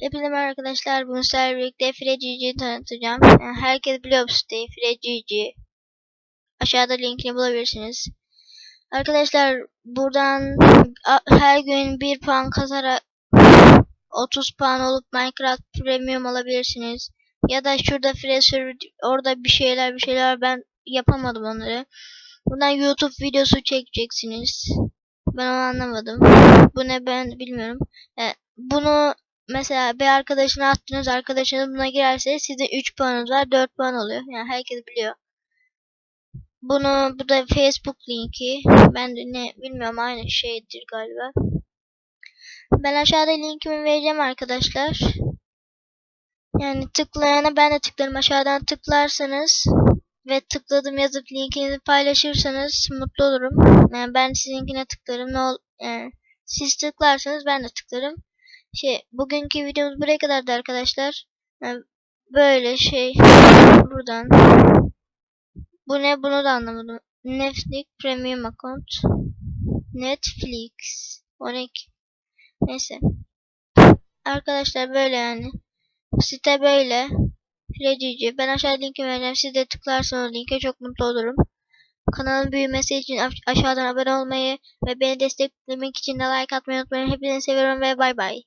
Hepinize merhaba arkadaşlar. Bugün sizlerle birlikte FreeGG'yi tanıtacağım. Yani herkes biliyor bu siteyi. FreeGG. Aşağıda linkini bulabilirsiniz. Arkadaşlar buradan her gün 1 puan kazarak 30 puan olup Minecraft Premium alabilirsiniz. Ya da şurada Free orada bir şeyler bir şeyler ben yapamadım onları. Buradan YouTube videosu çekeceksiniz. Ben onu anlamadım. Bu ne ben bilmiyorum. E, bunu mesela bir arkadaşına attınız arkadaşınız buna girerse sizde 3 puanınız var 4 puan oluyor. Yani herkes biliyor. Bunu bu da Facebook linki. Ben de ne bilmiyorum aynı şeydir galiba. Ben aşağıda linkimi vereceğim arkadaşlar. Yani tıklayana ben de tıklarım. Aşağıdan tıklarsanız ve tıkladım yazıp linkinizi paylaşırsanız mutlu olurum. Yani ben sizinkine tıklarım. Ne ol yani siz tıklarsanız ben de tıklarım. Şey bugünkü videomuz buraya kadardı arkadaşlar. Yani böyle şey buradan. Bu ne bunu da anlamadım. Netflix Premium Account. Netflix. O ne ki? Neyse. Arkadaşlar böyle yani. Site böyle. Frecici. Ben aşağıda linki vereceğim. Siz de tıklarsanız linke çok mutlu olurum. Kanalın büyümesi için aş- aşağıdan abone olmayı ve beni desteklemek için de like atmayı unutmayın. Hepinizi seviyorum ve bay bay.